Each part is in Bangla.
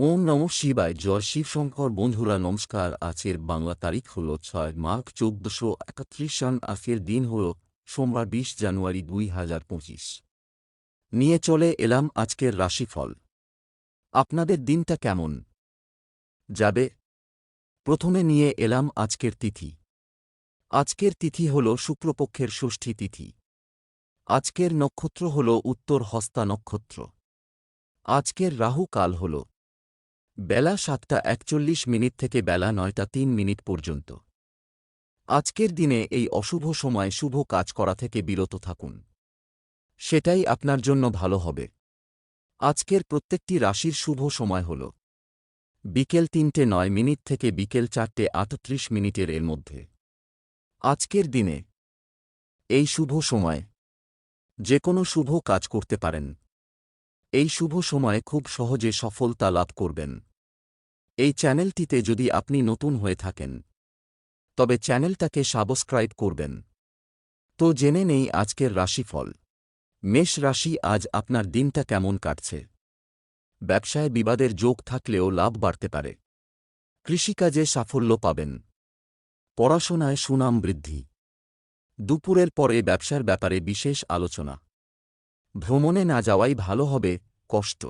ওম নম শিবায়। জয় শিবশঙ্কর। বন্ধুরা, নমস্কার। আজকের বাংলা তারিখ হল ছয় মার্চ চৌদ্দশো একত্রিশ সন আজকের দিন হল সোমবার বিশ জানুয়ারি দুই হাজার পঁচিশ। নিয়ে চলে এলাম আজকের রাশিফল। আপনাদের দিনটা কেমন? যাবে? প্রথমে নিয়ে এলাম আজকের তিথি। আজকের তিথি হল শুক্লপক্ষের ষষ্ঠী তিথি। আজকের নক্ষত্র হল উত্তর হস্তা নক্ষত্র। আজকের রাহু কাল হল। বেলা সাতটা একচল্লিশ মিনিট থেকে বেলা নয়টা তিন মিনিট পর্যন্ত। আজকের দিনে এই অশুভ সময় শুভ কাজ করা থেকে বিরত থাকুন। সেটাই আপনার জন্য ভালো হবে। আজকের প্রত্যেকটি রাশির শুভ সময় হল বিকেল তিনটে নয় মিনিট থেকে বিকেল চারটে আটত্রিশ মিনিটের এর মধ্যে। আজকের দিনে এই শুভ সময় যে কোনো শুভ কাজ করতে পারেন। এই শুভ সময়ে খুব সহজে সফলতা লাভ করবেন। এই চ্যানেলটিতে যদি আপনি নতুন হয়ে থাকেন, তবে চ্যানেলটাকে সাবস্ক্রাইব করবেন। তো জেনে নেই আজকের রাশিফল। মেষ রাশি আজ আপনার দিনটা কেমন কাটছে? ব্যবসায় বিবাদের যোগ থাকলেও লাভ বাড়তে পারে। কৃষিকাজে সাফল্য পাবেন। পড়াশোনায় সুনাম বৃদ্ধি। দুপুরের পরে ব্যবসার ব্যাপারে বিশেষ আলোচনা। ভ্রমণে না যাওয়াই ভালো হবে, কষ্ট।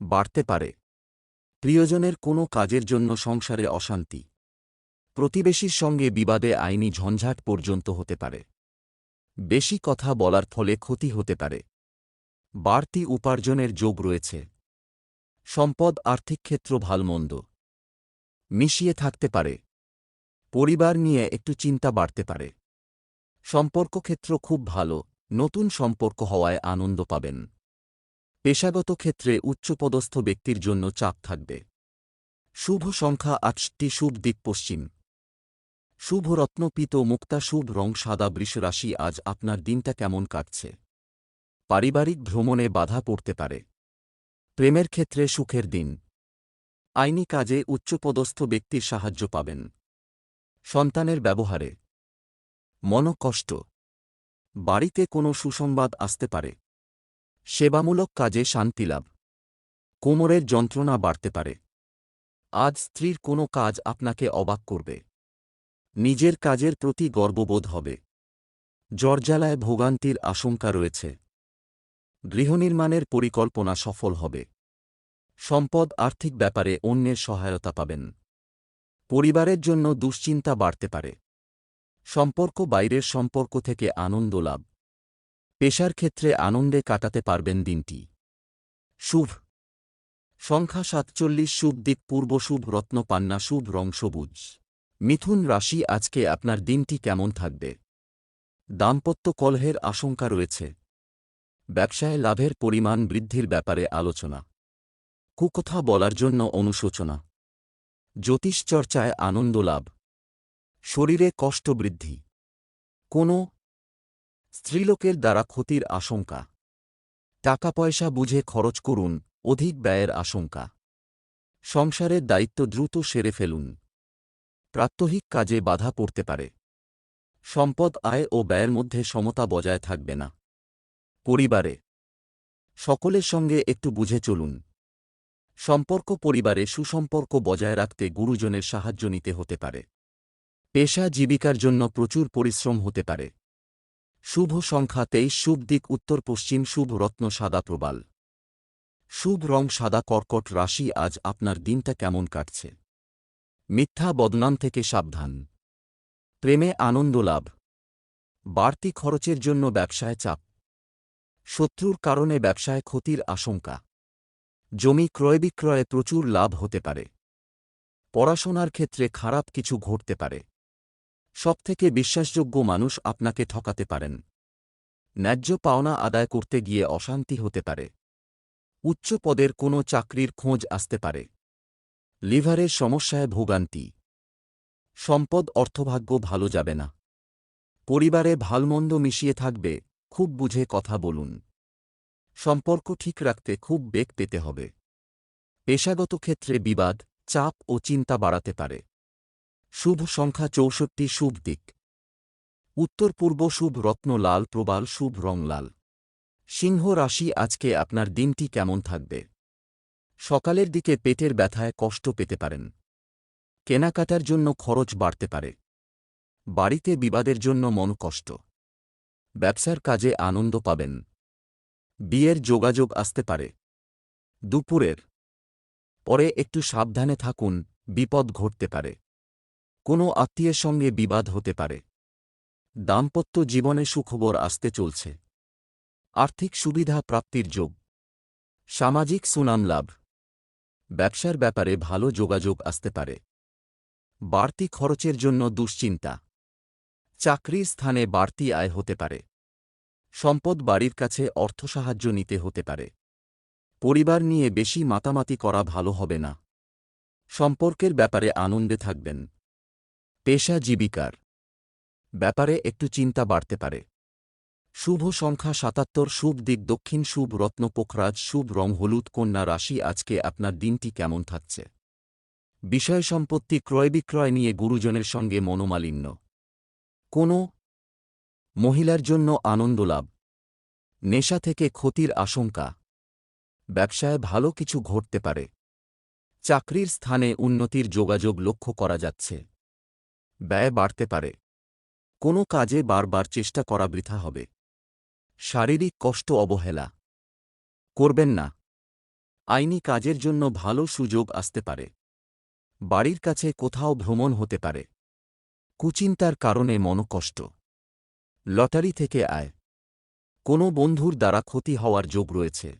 বাড়তে পারে। প্রিয়জনের কোনো কাজের জন্য সংসারে অশান্তি। প্রতিবেশীর সঙ্গে বিবাদে আইনি ঝঞ্ঝাট পর্যন্ত হতে পারে। বেশি কথা বলার ফলে ক্ষতি হতে পারে। বাড়তি উপার্জনের যোগ রয়েছে। সম্পদ, আর্থিক ক্ষেত্র ভালমন্দ। মিশিয়ে থাকতে পারে। পরিবার নিয়ে একটু চিন্তা বাড়তে পারে। সম্পর্ক ক্ষেত্র খুব ভালো। নতুন সম্পর্ক হওয়ায় আনন্দ পাবেন। পেশাগত ক্ষেত্রে উচ্চপদস্থ ব্যক্তির জন্য চাপ থাকবে। শুভ সংখ্যা আটটি শুভ দিক পশ্চিম। শুভ রত্নপিত মুক্তা শুভ রং সাদা বৃষরাশি আজ আপনার দিনটা কেমন কাটছে? পারিবারিক ভ্রমণে বাধা পড়তে পারে। প্রেমের ক্ষেত্রে সুখের দিন। আইনি কাজে উচ্চপদস্থ ব্যক্তির সাহায্য পাবেন। সন্তানের ব্যবহারে। মনকষ্ট। বাড়িতে কোনো সুসংবাদ আসতে পারে। সেবামূলক কাজে শান্তিলাভ কোমরের যন্ত্রণা বাড়তে পারে। আজ স্ত্রীর কোনো কাজ আপনাকে অবাক করবে। নিজের কাজের প্রতি গর্ববোধ হবে। জর্জালায় ভোগান্তির আশঙ্কা রয়েছে। গৃহনির্মাণের পরিকল্পনা সফল হবে। সম্পদ আর্থিক ব্যাপারে অন্যের সহায়তা পাবেন। পরিবারের জন্য দুশ্চিন্তা বাড়তে পারে। সম্পর্ক বাইরের সম্পর্ক থেকে আনন্দ লাভ। পেশার ক্ষেত্রে আনন্দে কাটাতে পারবেন দিনটি। শুভ। সংখ্যা সাতচল্লিশ শুভ দিক পূর্ব শুভ রত্নপান্না শুভ রং সবুজ। মিথুন রাশি, আজকে আপনার দিনটি কেমন থাকবে? দাম্পত্য কলহের আশঙ্কা রয়েছে। ব্যবসায় লাভের পরিমাণ বৃদ্ধির ব্যাপারে আলোচনা। কুকথা বলার জন্য অনুশোচনা। জ্যোতিষচর্চায় আনন্দ লাভ। শরীরে কষ্ট বৃদ্ধি। কোনো স্ত্রীলোকের দ্বারা ক্ষতির আশঙ্কা। টাকা পয়সা বুঝে খরচ করুন, অধিক ব্যয়ের আশঙ্কা। সংসারের দায়িত্ব দ্রুত সেরে ফেলুন। প্রাত্যহিক কাজে বাধা পড়তে পারে। সম্পদ, আয় ও ব্যয়ের মধ্যে সমতা বজায় থাকবে না। পরিবারে। সকলের সঙ্গে একটু বুঝে চলুন। সম্পর্ক পরিবারে সুসম্পর্ক বজায় রাখতে গুরুজনের সাহায্য নিতে হতে পারে। পেশা জীবিকার জন্য প্রচুর পরিশ্রম হতে পারে। শুভ সংখ্যা তেইশ, শুভ দিক উত্তর পশ্চিম, শুভ রত্ন সাদা প্রবাল। শুভ রং সাদা কর্কট রাশি, আজ আপনার দিনটা কেমন কাটছে? মিথ্যা বদনাম থেকে সাবধান। প্রেমে আনন্দ লাভ। বাড়তি খরচের জন্য ব্যবসায় চাপ। শত্রুর কারণে ব্যবসায় ক্ষতির আশঙ্কা। জমি ক্রয় বিক্রয়ে প্রচুর লাভ হতে পারে। পড়াশোনার ক্ষেত্রে খারাপ কিছু ঘটতে পারে। সবথেকে বিশ্বাসযোগ্য মানুষ আপনাকে ঠকাতে পারেন। ন্যায্য পাওনা আদায় করতে গিয়ে অশান্তি হতে পারে। উচ্চ পদের কোনো চাকরির খোঁজ আসতে পারে। লিভারের সমস্যায় ভোগান্তি। সম্পদ অর্থভাগ্য ভালো যাবে না। পরিবারে ভালমন্দ মিশিয়ে থাকবে, খুব বুঝে কথা বলুন। সম্পর্ক ঠিক রাখতে খুব বেগ পেতে হবে। পেশাগত ক্ষেত্রে বিবাদ, চাপ ও চিন্তা বাড়াতে পারে। শুভ সংখ্যা চৌষট্টি, শুভ দিক। উত্তর পূর্ব শুভ রত্ন লাল, প্রবাল শুভ রং লাল। সিংহ রাশি, আজকে আপনার দিনটি কেমন থাকবে? সকালের দিকে পেটের ব্যথায় কষ্ট পেতে পারেন। কেনাকাটার জন্য খরচ বাড়তে পারে। বাড়িতে বিবাদের জন্য মন কষ্ট। ব্যবসার কাজে আনন্দ পাবেন। বিয়ের যোগাযোগ আসতে পারে। দুপুরের পরে একটু সাবধানে থাকুন, বিপদ ঘটতে পারে। কোনো আত্মীয়ের সঙ্গে বিবাদ হতে পারে। দাম্পত্য জীবনে সুখবর আসতে চলছে। আর্থিক সুবিধা প্রাপ্তির যোগ। সামাজিক সুনাম লাভ। ব্যবসার ব্যাপারে ভালো যোগাযোগ আসতে পারে। বাড়তি খরচের জন্য দুশ্চিন্তা। চাকরির স্থানে বাড়তি আয় হতে পারে। সম্পদ বাড়ির কাছে অর্থ সাহায্য নিতে হতে পারে। পরিবার নিয়ে বেশি মাতামাতি করা ভালো হবে না। সম্পর্কের ব্যাপারে আনন্দে থাকবেন। পেশা জীবিকার। ব্যাপারে একটু চিন্তা বাড়তে পারে। শুভ সংখ্যা সাতাত্তর, শুভ দিক দক্ষিণ, শুভ রত্ন পোখরাজ, শুভ রং হলুদ, কন্যা রাশি, আজকে আপনার দিনটি কেমন থাকছে? বিষয় সম্পত্তি ক্রয় বিক্রয় নিয়ে গুরুজনের সঙ্গে মনোমালিন্য। কোনো মহিলার জন্য আনন্দ লাভ। নেশা থেকে ক্ষতির আশঙ্কা। ব্যবসায় ভালো কিছু ঘটতে পারে। চাকরির স্থানে উন্নতির যোগাযোগ লক্ষ্য করা যাচ্ছে। ব্যয় বাড়তে পারে। কোনো কাজে বারবার চেষ্টা করা বৃথা হবে। শারীরিক কষ্ট অবহেলা। করবেন না। আইনি কাজের জন্য ভালো সুযোগ আসতে পারে। বাড়ির কাছে কোথাও ভ্রমণ হতে পারে। কুচিন্তার কারণে মনকষ্ট। লটারি থেকে আয়। কোনো বন্ধুর দ্বারা ক্ষতি হওয়ার যোগ রয়েছে।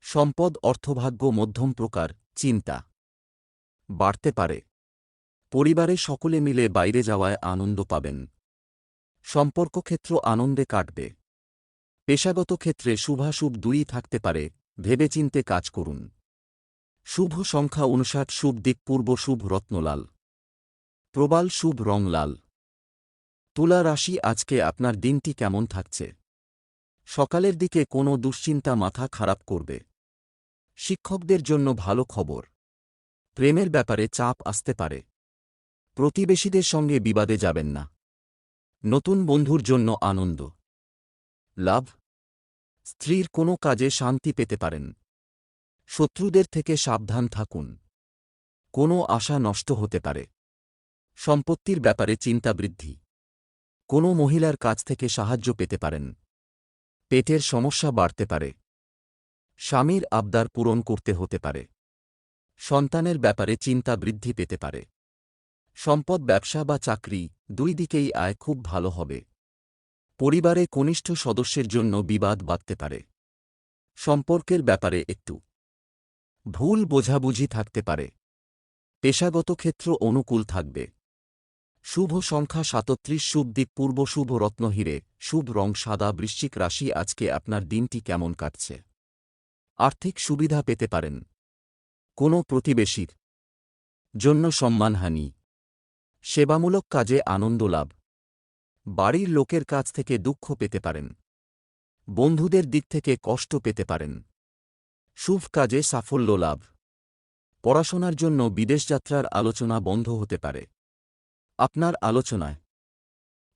সম্পদ, অর্থভাগ্য, মধ্যম প্রকার, চিন্তা। বাড়তে পারে। পরিবারে সকলে মিলে বাইরে যাওয়ায় আনন্দ পাবেন। সম্পর্ক ক্ষেত্র আনন্দে কাটবে। পেশাগত ক্ষেত্রে শুভাশুভ দুই থাকতে পারে, ভেবেচিন্তে কাজ করুন। শুভ সংখ্যা অনুসার শুভ দিক পূর্ব, শুভ রত্নলাল। প্রবাল, শুভ রং লাল তুলা রাশি, আজকে আপনার দিনটি কেমন থাকছে? সকালের দিকে কোনো দুশ্চিন্তা মাথা খারাপ করবে। শিক্ষকদের জন্য ভালো খবর। প্রেমের ব্যাপারে চাপ আসতে পারে। প্রতিবেশীদের সঙ্গে বিবাদে যাবেন না। নতুন বন্ধুর জন্য আনন্দ। লাভ। স্ত্রীর কোনো কাজে শান্তি পেতে পারেন। শত্রুদের থেকে সাবধান থাকুন। কোনো আশা নষ্ট হতে পারে। সম্পত্তির ব্যাপারে চিন্তা বৃদ্ধি। কোনো মহিলার কাছ থেকে সাহায্য পেতে পারেন। পেটের সমস্যা বাড়তে পারে। স্বামীর আবদার পূরণ করতে হতে পারে। সন্তানের ব্যাপারে চিন্তা বৃদ্ধি পেতে পারে। সম্পদ, ব্যবসা বা চাকরি দুই দিকেই আয় খুব ভালো হবে। পরিবারে কনিষ্ঠ সদস্যের জন্য বিবাদ বাঁধতে পারে। সম্পর্কের ব্যাপারে একটু ভুল বোঝাবুঝি থাকতে পারে। পেশাগত ক্ষেত্র অনুকূল থাকবে। শুভ সংখ্যা সাতত্রিশ, শুভ দিক পূর্ব, শুভ রত্ন হিরে, শুভ রং সাদা, বৃশ্চিক রাশি আজকে আপনার দিনটি কেমন কাটছে? আর্থিক সুবিধা পেতে পারেন। কোনো প্রতিবেশীর জন্য সম্মানহানি। সেবামূলক কাজে আনন্দ লাভ। বাড়ির লোকের কাছ থেকে দুঃখ পেতে পারেন। বন্ধুদের দিক থেকে কষ্ট পেতে পারেন। শুভ কাজে সাফল্য লাভ। পড়াশোনার জন্য বিদেশযাত্রার আলোচনা বন্ধ হতে পারে। আপনার আলোচনায়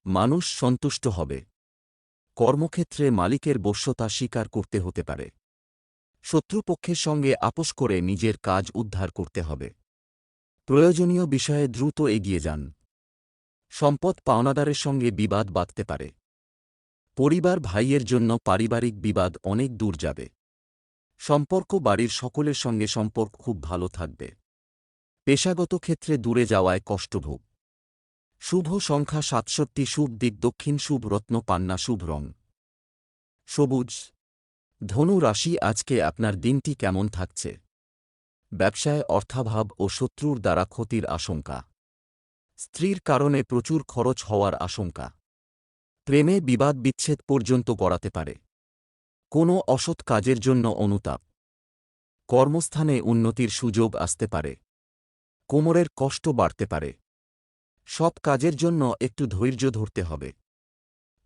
মানুষ সন্তুষ্ট হবে। কর্মক্ষেত্রে মালিকের বশ্যতা স্বীকার করতে হতে পারে। শত্রুপক্ষের সঙ্গে আপোষ করে নিজের কাজ উদ্ধার করতে হবে। প্রয়োজনীয় বিষয়ে দ্রুত এগিয়ে যান। সম্পদ পাওনাদারের সঙ্গে বিবাদ বাঁধতে পারে। পরিবার ভাইয়ের জন্য পারিবারিক বিবাদ অনেক দূর যাবে। সম্পর্ক বাড়ির সকলের সঙ্গে সম্পর্ক খুব ভালো থাকবে। পেশাগত ক্ষেত্রে দূরে যাওয়ায় কষ্টভোগ শুভ সংখ্যা সাতষট্টি, শুভ দিক দক্ষিণ, শুভ রত্ন, পান্না, শুভ রং। সবুজ। ধনু রাশি, আজকে আপনার দিনটি কেমন থাকছে? ব্যবসায় অর্থাভাব ও শত্রুর দ্বারা ক্ষতির আশঙ্কা। স্ত্রীর কারণে প্রচুর খরচ হওয়ার আশঙ্কা। প্রেমে বিবাদ বিচ্ছেদ পর্যন্ত গড়াতে পারে। কোনো অসৎ কাজের জন্য অনুতাপ। কর্মস্থানে উন্নতির সুযোগ আসতে পারে। কোমরের কষ্ট বাড়তে পারে। সব কাজের জন্য একটু ধৈর্য ধরতে হবে।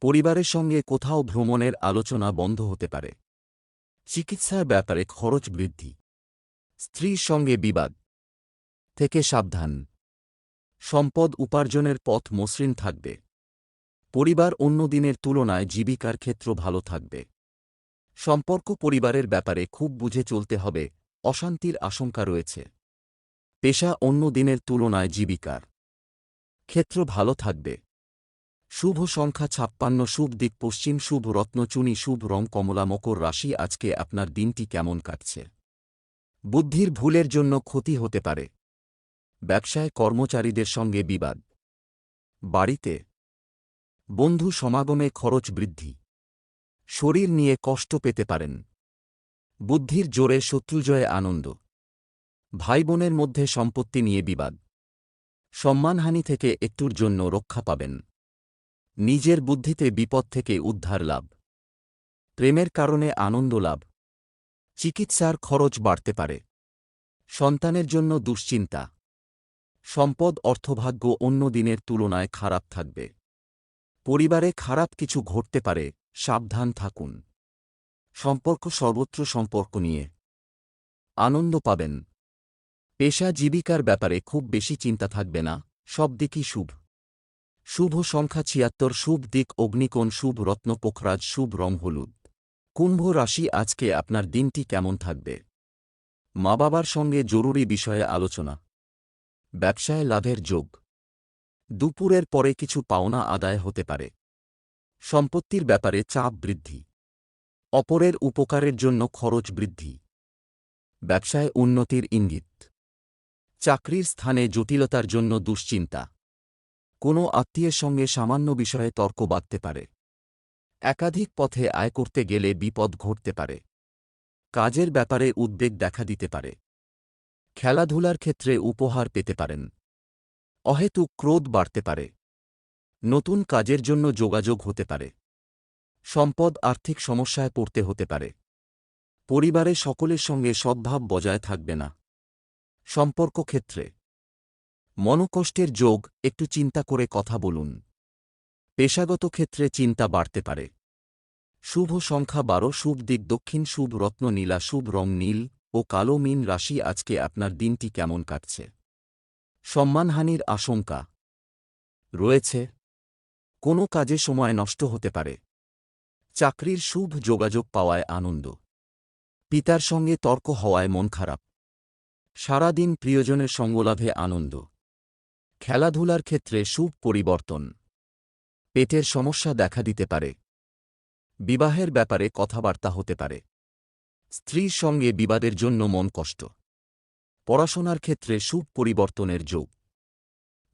পরিবারের সঙ্গে কোথাও ভ্রমণের আলোচনা বন্ধ হতে পারে। চিকিৎসার ব্যাপারে খরচ বৃদ্ধি। স্ত্রীর সঙ্গে বিবাদ। থেকে সাবধান। সম্পদ উপার্জনের পথ মসৃণ থাকবে। পরিবার অন্য দিনের তুলনায় জীবিকার ক্ষেত্র ভালো থাকবে। সম্পর্ক পরিবারের ব্যাপারে খুব বুঝে চলতে হবে, অশান্তির আশঙ্কা রয়েছে। পেশা অন্য দিনের তুলনায় জীবিকার ক্ষেত্র ভালো থাকবে। শুভ সংখ্যা ছাপ্পান্ন, শুভ দিক পশ্চিম, শুভ রত্নচুনি শুভ রং, কমলা, মকর রাশি, আজকে আপনার দিনটি কেমন কাটছে? বুদ্ধির ভুলের জন্য ক্ষতি হতে পারে। ব্যবসায় কর্মচারীদের সঙ্গে বিবাদ। বাড়িতে। বন্ধু সমাগমে খরচ বৃদ্ধি। শরীর নিয়ে কষ্ট পেতে পারেন। বুদ্ধির জোরে শত্রুজয়ে আনন্দ। ভাই বোনের মধ্যে সম্পত্তি নিয়ে বিবাদ। সম্মানহানি থেকে একটুর জন্য রক্ষা পাবেন। নিজের বুদ্ধিতে বিপদ থেকে উদ্ধার লাভ। প্রেমের কারণে আনন্দ লাভ। চিকিৎসার খরচ বাড়তে পারে। সন্তানের জন্য দুশ্চিন্তা। সম্পদ, অর্থভাগ্য অন্য দিনের তুলনায় খারাপ থাকবে। পরিবারে খারাপ কিছু ঘটতে পারে, সাবধান থাকুন। সম্পর্ক সর্বত্র সম্পর্ক নিয়ে। আনন্দ পাবেন। পেশা জীবিকার ব্যাপারে খুব বেশি চিন্তা থাকবে না, সব দিকই শুভ। শুভ সংখ্যা ছিয়াত্তর, শুভ দিক অগ্নিকোণ, শুভ রত্ন পোখরাজ, শুভ রং হলুদ। কুম্ভ রাশি আজকে আপনার দিনটি কেমন থাকবে? মা বাবার সঙ্গে জরুরি বিষয়ে আলোচনা। ব্যবসায় লাভের যোগ। দুপুরের পরে কিছু পাওনা আদায় হতে পারে। সম্পত্তির ব্যাপারে চাপ বৃদ্ধি। অপরের উপকারের জন্য খরচ বৃদ্ধি। ব্যবসায় উন্নতির ইঙ্গিত। চাকরির স্থানে জটিলতার জন্য দুশ্চিন্তা। কোনো আত্মীয়ের সঙ্গে সামান্য বিষয়ে তর্ক বাঁধতে পারে। একাধিক পথে আয় করতে গেলে বিপদ ঘটতে পারে। কাজের ব্যাপারে উদ্বেগ দেখা দিতে পারে। খেলাধুলার ক্ষেত্রে উপহার পেতে পারেন। অহেতুক ক্রোধ বাড়তে পারে। নতুন কাজের জন্য যোগাযোগ হতে পারে। সম্পদ আর্থিক সমস্যায় পড়তে হতে পারে। পরিবারে সকলের সঙ্গে সদ্ভাব বজায় থাকবে না। সম্পর্ক ক্ষেত্রে। মনকষ্টের যোগ, একটু চিন্তা করে কথা বলুন। পেশাগত ক্ষেত্রে চিন্তা বাড়তে পারে। শুভ সংখ্যা বারো, শুভ দিক দক্ষিণ, শুভ রত্ন নীলা, শুভ রং নীল ও কালো মিন রাশি আজকে আপনার দিনটি কেমন কাটছে? সম্মানহানির আশঙ্কা রয়েছে। কোনো কাজে সময় নষ্ট হতে পারে। চাকরির শুভ যোগাযোগ পাওয়ায় আনন্দ। পিতার সঙ্গে তর্ক হওয়ায় মন খারাপ। সারাদিন প্রিয়জনের সঙ্গলাভে আনন্দ। খেলাধুলার ক্ষেত্রে শুভ পরিবর্তন। পেটের সমস্যা দেখা দিতে পারে। বিবাহের ব্যাপারে কথাবার্তা হতে পারে। স্ত্রীর সঙ্গে বিবাদের জন্য মন কষ্ট। পড়াশোনার ক্ষেত্রে সুখ পরিবর্তনের যোগ।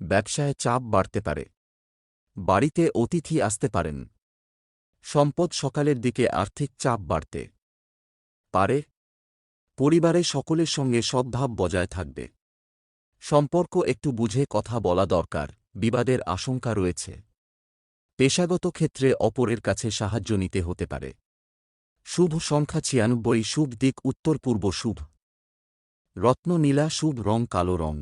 ব্যবসায় চাপ বাড়তে পারে। বাড়িতে অতিথি আসতে পারেন। সম্পদ সকালের দিকে আর্থিক চাপ বাড়তে পারে। পরিবারে সকলের সঙ্গে সদ্ভাব বজায় থাকবে। সম্পর্ক একটু বুঝে কথা বলা দরকার। বিবাদের আশঙ্কা রয়েছে। পেশাগত ক্ষেত্রে অপরের কাছে সাহায্য নিতে হতে পারে। শুভ সংখ্যা ছিয়ানব্বই, শুভ দিক, উত্তর পূর্ব শুভ। রত্ন নীলা শুভ রং, কালো রং।